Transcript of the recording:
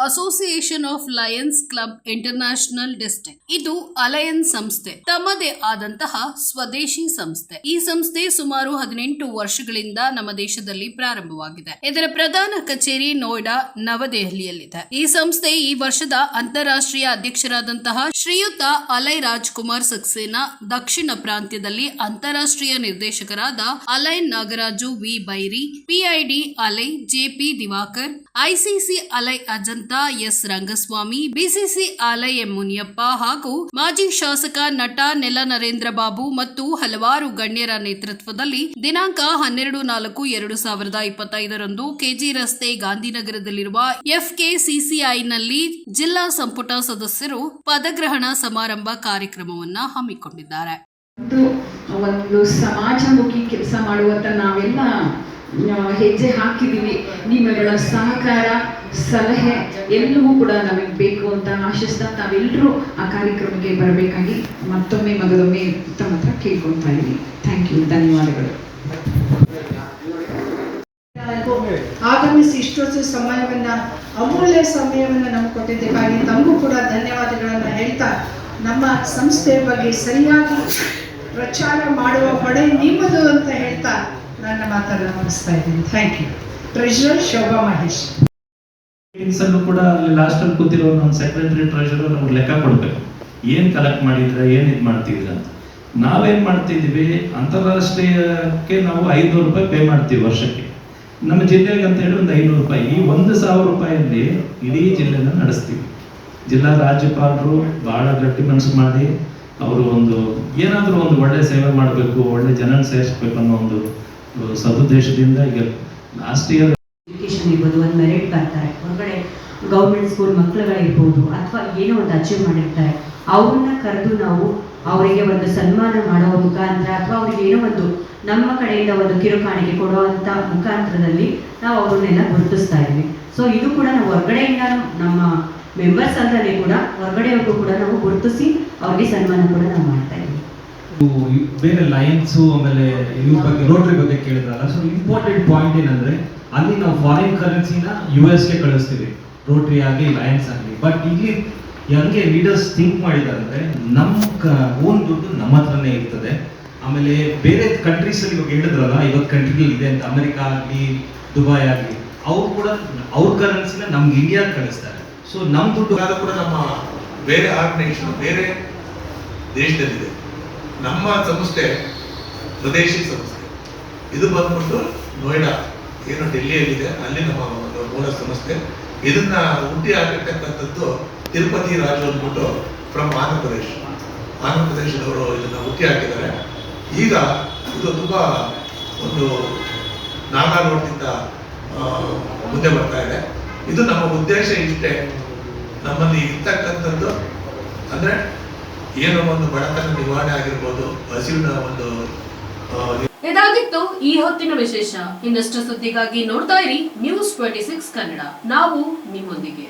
association of lions club international district ಇದು alliance ಸಂಸ್ಥೆ. ತಮ್ಮದೇ ಆದಂತಹ ಸ್ವದೇಶಿ ಸಂಸ್ಥೆ. ಈ ಸಂಸ್ಥೆ ಸುಮಾರು ಹದಿನೆಂಟು ವರ್ಷಗಳಿಂದ ನಮ್ಮ ದೇಶದಲ್ಲಿ ಪ್ರಾರಂಭವಾಗಿದೆ. ಇದರ ಪ್ರಧಾನ ಕಚೇರಿ ನೋಯ್ಡಾ, ನವದೆಹಲಿಯಲ್ಲಿದೆ. ಈ ಸಂಸ್ಥೆ ಈ ವರ್ಷದ ಅಂತಾರಾಷ್ಟ್ರೀಯ ಅಧ್ಯಕ್ಷರಾದಂತಹ ಶ್ರೀಯುತ ಅಲೈ ರಾಜ್ಕುಮಾರ್ ಸಕ್ಸೇನಾ, ದಕ್ಷಿಣ ಪ್ರಾಂತ್ಯದಲ್ಲಿ ಅಂತಾರಾಷ್ಟ್ರೀಯ ನಿರ್ದೇಶಕರಾದ ಅಲೈನ್ ನಾಗರಾಜು ವಿ. ಬೈರಿ ಪಿಐಡಿ ಅಲೈ ಜೆಪಿ ದಿವಾಕರ್ ಐಸಿಸಿ ಅಲೈ ಅಜಂತಾ ಎಸ್ ರಂಗಸ್ವಾಮಿ ಬಿಸಿಸಿ ಅಲೈ ಎಂ ಮುನಿಯಪ್ಪ ಹಾಗೂ ಮಾಜಿ ಶಾಸಕ ನಟ ನೆಲ ನರೇಂದ್ರ ಬಾಬು ಮತ್ತು ಹಲವಾರು ಗಣ್ಯರ ನೇತೃತ್ವದಲ್ಲಿ ದಿನಾಂಕ ಹನ್ನೆರಡು ನಾಲ್ಕು ಎರಡು ಸಾವಿರದ ಇಪ್ಪತ್ತೈದರಂದು ಕೆಜಿ ರಸ್ತೆ ಗಾಂಧಿನಗರದಲ್ಲಿರುವ ಎಫ್ಕೆಸಿಸಿಐನಲ್ಲಿ ಜಿಲ್ಲಾ ಸಂಪುಟ ಸದಸ್ಯರು ಪದಗ್ರಹಣ ಸಮಾರಂಭ ಕಾರ್ಯಕ್ರಮವನ್ನು ಹಮ್ಮಿಕೊಂಡಿದ್ದಾರೆ. ಒಂದು ಸಮಾಜಮುಖಿ ಕೆಲಸ ಮಾಡುವಂತ ಆ, ಹೆಜ್ಜೆ ಹಾಕಿದ್ದೀವಿ. ನಿಮ್ಮಗಳ ಸಹಕಾರ, ಸಲಹೆ ಎಲ್ಲವೂ ಕೂಡ ನಮಗೆ ಬೇಕು ಅಂತ ಆಶಿಸ್ತಾ ತಾವೆಲ್ಲರೂ ಆ ಕಾರ್ಯಕ್ರಮಕ್ಕೆ ಬರಬೇಕಾಗಿ ಮತ್ತೊಮ್ಮೆ ಮಗದೊಮ್ಮೆ ತಮ್ಮ ಹತ್ರ ಕೇಳ್ಕೊಳ್ತಾ ಇದ್ದೀನಿ. ಥ್ಯಾಂಕ್ ಯು ಧನ್ಯವಾದಗಳು. ಆಗಮಿಸಿ ಇಷ್ಟೊತ್ತು ಸಮಯವನ್ನ, ಅಮೂಲ್ಯ ಸಮಯವನ್ನ ನಮ್ಗೆ ಕೊಟ್ಟಿದ್ದಕ್ಕಾಗಿ ತಮಗೂ ಕೂಡ ಧನ್ಯವಾದಗಳನ್ನ ಹೇಳ್ತಾ, ನಮ್ಮ ಸಂಸ್ಥೆಯ ಬಗ್ಗೆ ಸರಿಯಾಗಿ ಪ್ರಚಾರ ಮಾಡುವ ಹೊಣೆ ನಿಮ್ಮದು ಅಂತ ಹೇಳ್ತಾ ನನ್ನ ಮಾತನ್ನು ಮುಗಿಸ್ತಾ ಇದ್ದೀನಿ. Thank you treasurer Shobha Mahesh. ಅಲ್ಲೂ ಕೂಡ ಅಲ್ಲಿ ಲಾಸ್ಟ್ ಅಲ್ಲಿ ಕೂತಿರೋ ನಮ್ಮ ಸೆಕ್ರೆಟರಿ ಟ್ರೆಷರರ್ ಅವ್ರು ಲೆಕ್ಕ ಕೊಡ್ಬೇಕು. ಏನು ಕಲೆಕ್ಟ್ ಮಾಡಿದ್ರೆ, ಏನು ಇದು ಮಾಡ್ತಿದ್ರ ನಾವೇನ್ ಮಾಡ್ತಿದೀವಿ ಅಂತಾರಾಷ್ಟ್ರೀಯಕ್ಕೆ ನಾವು ಐನೂರು ರೂಪಾಯಿ ಪೇ ಮಾಡ್ತೀವಿ ವರ್ಷಕ್ಕೆ. ನಮ್ಮ ಜಿಲ್ಲೆಗೆ ಅಂತ ಹೇಳಿ ಒಂದು ಐನೂರು ರೂಪಾಯಿ. ಈ ಒಂದು ಸಾವಿರ ರೂಪಾಯಲ್ಲಿ ಇಡೀ ಜಿಲ್ಲೆನ ನಡೆಸ್ತೀವಿ. ಜಿಲ್ಲಾ ರಾಜ್ಯಪಾಲರು ಬಹಳ ಗಟ್ಟಿ ಮನಸ್ಸು ಮಾಡಿ, ಅವರು ಒಂದು ಏನಾದರೂ ಒಂದು ಒಳ್ಳೆ ಸೇವೆ ಮಾಡಬೇಕು, ಒಳ್ಳೆ ಜನ ಸೇರಿಸ್ಬೇಕು ಅನ್ನೋ ಒಂದು ಸದುದ್ದೇಶದಿಂದ ಈಗ ಲಾಸ್ಟ್ ಇಯರ್ ಎಜುಕೇಶನ್ ಇರ್ಬೋದು, ಒಂದು ಮೆರಿಟ್ ಬರ್ತಾರೆ. ಹೊರಗಡೆ ಗೌರ್ಮೆಂಟ್ ಸ್ಕೂಲ್ ಮಕ್ಕಳುಗಳಿರ್ಬೋದು ಅಥವಾ ಏನೋ ಒಂದು ಅಚೀವ್ ಮಾಡಿರ್ತಾರೆ. ಅವ್ರನ್ನ ಕರೆದು ನಾವು ಅವರಿಗೆ ಒಂದು ಸನ್ಮಾನ ಮಾಡೋ ಮುಖಾಂತರ ಅಥವಾ ಅವ್ರಿಗೆ ಏನೋ ಒಂದು ನಮ್ಮ ಕಡೆಯಿಂದ ಒಂದು ಕಿರುಕಾಣಿಕೆ ಕೊಡುವಂತ ಮುಖಾಂತರದಲ್ಲಿ ನಾವು ಅವ್ರನ್ನೆಲ್ಲ ಗುರುತಿಸ್ತಾ ಇದ್ವಿ. ಸೊ ಇದು ಕೂಡ ನಾವು ಹೊರಗಡೆಯಿಂದ ನಮ್ಮ ಮೆಂಬರ್ಸ್ ಅಂತಲೇ ಕೂಡ, ಹೊರಗಡೆಯವ್ರಿಗೂ ಕೂಡ ನಾವು ಗುರುತಿಸಿ ಅವ್ರಿಗೆ ಸನ್ಮಾನ ಕೂಡ ನಾವು ಮಾಡ್ತಾ ಇದ್ವಿ. ಬೇರೆ ಲಯನ್ಸು ಆಮೇಲೆ ಇವ್ರ ಬಗ್ಗೆ ರೋಟ್ರಿ ಬಗ್ಗೆ ಕೇಳಿದ್ರಲ್ಲ ಸೊ ಇಂಪಾರ್ಟೆಂಟ್ ಪಾಯಿಂಟ್ ಏನಂದ್ರೆ, ಅಲ್ಲಿ ನಾವು ಫಾರಿನ್ ಕರೆನ್ಸಿನ ಯು ಎಸ್ಗೆ ಕಳಿಸ್ತೀವಿ. ರೋಟ್ರಿ ಆಗಲಿ ಲಯನ್ಸ್ ಆಗಲಿ. ಬಟ್ ಇಲ್ಲಿ ಹಂಗೆ ಲೀಡರ್ಸ್ ಥಿಂಕ್ ಮಾಡಿದ್ದಾರೆ ಅಂದರೆ ನಮ್ಮ ಓನ್ ದುಡ್ಡು ನಮ್ಮ ಹತ್ರನೇ ಇರ್ತದೆ. ಆಮೇಲೆ ಬೇರೆ ಕಂಟ್ರೀಸ್ ಅಲ್ಲಿ ಇವಾಗ ಹೇಳಿದ್ರಲ್ಲ ಇವತ್ತು ಕಂಟ್ರಿಗಳು ಇದೆ ಅಂತ, ಅಮೆರಿಕ ಆಗಲಿ, ದುಬೈ ಆಗಲಿ, ಅವ್ರು ಕೂಡ ಅವ್ರ ಕರೆನ್ಸಿನ ನಮ್ಗೆ ಇಂಡಿಯಾಗೆ ಕಳಿಸ್ತಾರೆ. ಸೊ ನಮ್ಮ ದುಡ್ಡು ಕೂಡ ನಮ್ಮ ಬೇರೆ ಆರ್ಗನೈಸೇಷನ್ ಬೇರೆ ದೇಶದಲ್ಲಿದೆ. ನಮ್ಮ ಸಂಸ್ಥೆ, ಸ್ವದೇಶಿ ಸಂಸ್ಥೆ. ಇದು ಬಂದ್ಬಿಟ್ಟು ನೋಯ್ಡಾ. ಏನು ಡೆಲ್ಲಿಯಲ್ಲಿದೆ, ಅಲ್ಲಿ ನಮ್ಮ ಒಂದು ಮೂಲ ಸಂಸ್ಥೆ. ಇದನ್ನ ಹುಟ್ಟಿ ಹಾಕಿರ್ತಕ್ಕಂಥದ್ದು ತಿರುಪತಿ ರಾಜು ಅಂದ್ಬಿಟ್ಟು ಫ್ರಮ್ ಆಂಧ್ರ ಪ್ರದೇಶ್. ಆಂಧ್ರ ಪ್ರದೇಶದವರು ಇದನ್ನ ಹುಟ್ಟಿ ಹಾಕಿದ್ದಾರೆ. ಈಗ ಇದು ತುಂಬಾ ಒಂದು ನಾಗಾಲೋಟದಿಂದ ಮುಂದೆ ಬರ್ತಾ ಇದೆ. ಇದು ನಮ್ಮ ಉದ್ದೇಶ ಇಷ್ಟೇ. ನಮ್ಮಲ್ಲಿ ಇರ್ತಕ್ಕಂಥದ್ದು ಅಂದ್ರೆ ಏನೋ ಒಂದು ಬಡತನ ನಿವಾರಣೆ ಆಗಿರ್ಬೋದು, ಹಸಿವಿನ ಒಂದು ಇದಾಗಿತ್ತು ಈ ಹೊತ್ತಿನ ವಿಶೇಷ. ಇನ್ನಷ್ಟು ಸುದ್ದಿಗಾಗಿ ನೋಡ್ತಾ ಇರಿ ನ್ಯೂಸ್ ಟ್ವೆಂಟಿ ಸಿಕ್ಸ್ ಕನ್ನಡ. ನಾವು ನಿಮ್ಮೊಂದಿಗೆ.